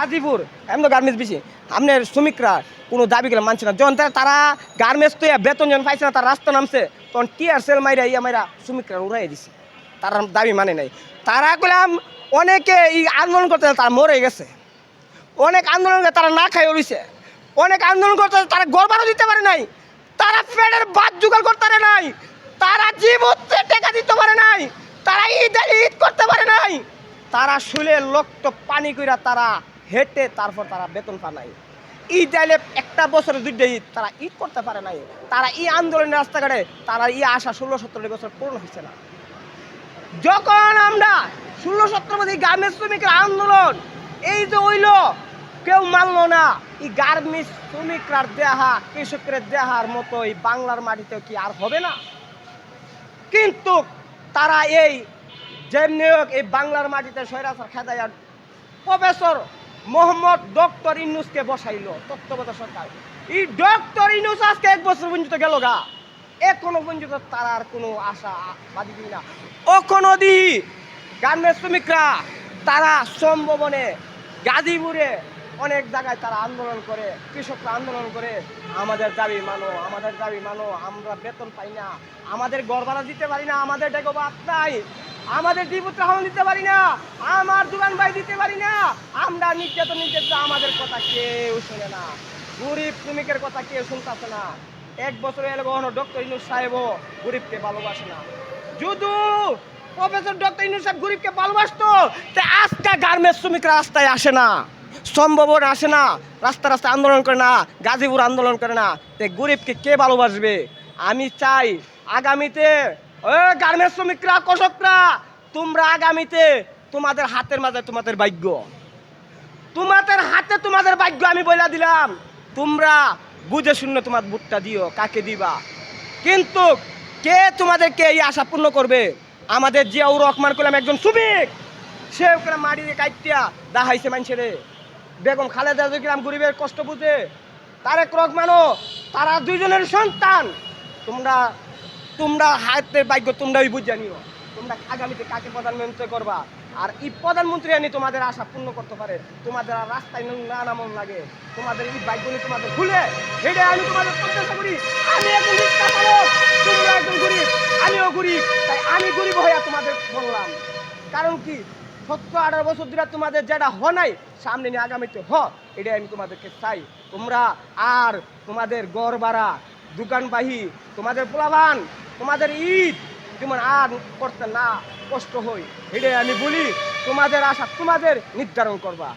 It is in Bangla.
গাজীপুর, এমন তো গার্মেন্টস বেশি। আপনার শ্রমিকরা কোনো দাবি করে মানছে না। যখন তারা- গার্মেন্টস তো বেতন যখন পাইছে না, তারা রাস্তা নামছে, তখন টিয়ার সেল মাইরা, ইয়া মাইরা শ্রমিকরা উড়াই দিছে। তারা দাবি মানে নাই। তারা কইলাম, অনেকে এই আন্দোলন করতে তারা মরে গেছে। অনেক আন্দোলন তারা না খাই রইছে অনেক আন্দোলন করতে তারা গড়বারও দিতে পারে নাই। তারা পেটের বাদ জোগাড় করতে পারে নাই। তারা জীব হচ্ছে টেকা দিতে পারে নাই। তারা ঈদ ঈদ করতে পারে নাই। তারা শুলে লক্ত পানি কইরা তারা হেঁটে তারপর তারা বেতন পা নাই। ঈদ আইলে একটা বছরে দুইটা ঈদ, তারা ঈদ করতে পারে নাই। তারা এই আন্দোলনের রাস্তাঘাটে তারা ই আশা ষোলো সতেরো বছর পূর্ণ হয়েছে না। যখন আমরা ষোলো সতেরো বছর গার্মেন্টস শ্রমিকের আন্দোলন, এই যে হইল, কেউ মানলো না। এই গার্মেন্টস শ্রমিকরা দেহা, কৃষকের দেহার মতো এই বাংলার মাটিতে কি আর হবে না? কিন্তু তারা এই যেমনি হোক এই বাংলার মাটিতে সৈরাচার খেদাইয়ার প্রফেসর মোহাম্মদ ডক্টর ইনুসকে বসাইলো তত্ত্বাবধায়ক সরকার। এই ডক্টর ইনুস আজকে এক বছর পর্যন্ত গেল গা। এখনও পর্যন্ত তার আর কোনো আশা বাদি দিই না। অখনো দি গার্মেন্টস শ্রমিকরা তারা সম্ভবনে গাজীপুরে অনেক জায়গায় তারা আন্দোলন করে, কৃষকরা আন্দোলন করে, আমাদের দাবি মানো, আমাদের দাবি মানো, আমরা বেতন পাই না, আমাদের গড় দিতে পারি না, আমাদের ডেকো বাদ নাই। আমাদের দ্বিপুত্র হামল দিতে পারি না, আমার দোকান ভাই দিতে পারি না। আমরা নির্যাতন নির্যাতন, আমাদের কথা কেউ শুনে না। গরিব শ্রমিকের কথা কেউ শুনতেছে না। এক বছর এলে কখনো ডক্টর ইনুস সাহেবও গরিবকে ভালোবাসে না। যদু প্রফেসর ডক্টর ইনুস সাহেব গরিবকে ভালোবাসতো, তে আজকে গার্মেন্টস শ্রমিকরা রাস্তায় আসে না। সম্ভবন আসে না, রাস্তা রাস্তা আন্দোলন করে না, গাজীপুর আন্দোলন করে না। তে গরিবকে কে ভালোবাসবে? আমি চাই আগামীতে ও গার্মেন্টস শ্রমিকরা, কৃষকরা, তোমরা আগামীতে তোমাদের হাতের মাঝে তোমাদের ভাগ্য। তোমাদের হাতে তোমাদের ভাগ্য আমি বলে দিলাম। তোমরা বুঝে শূন্য তোমার বুটটা দিও, কাকে দিবা। কিন্তু কে তোমাদেরকে এই আশা পূর্ণ করবে? আমাদের জিয়াউর রহমান করলাম একজন শ্রমিক। সে ওখানে মাটি দিয়ে কাইটিয়া দাহাইছে মানুষের। বেগম খালেদা গ্রাম গরিবের কষ্ট বুঝে। তারেক রহমানও তারা দুইজনের সন্তান। তোমরা তোমরা হাতের ভাগ্য তোমরাই বুঝে নিও। তোমরা আগামীতে কাকে প্রধানমন্ত্রী করবা? আর এই প্রধানমন্ত্রী আনি তোমাদের আশা পূর্ণ করতে পারে। তোমাদের আর রাস্তায় না নামন লাগে। তোমাদের এই নিয়ে তোমাদের ভুলে হেডে আমি তোমাদের প্রত্যাশা করি। আমি একজন রিক্সা তোমরা একজন গরিব, আমিও গরিব, তাই আমি গরিব হইয়া তোমাদের বললাম। কারণ কি? সত্তর, আঠারো বছর ধরে তোমাদের যেটা হ নাই, সামনে নিয়ে আগামীতে হ, এটাই আমি তোমাদেরকে চাই। তোমরা আর তোমাদের গড় বাড়া দোকানবাহী তোমাদের পোলাবান, তোমাদের ঈদ যেমন আর করতে না কষ্ট হই। এটাই আমি বলি, তোমাদের আশা তোমাদের নির্ধারণ করবা।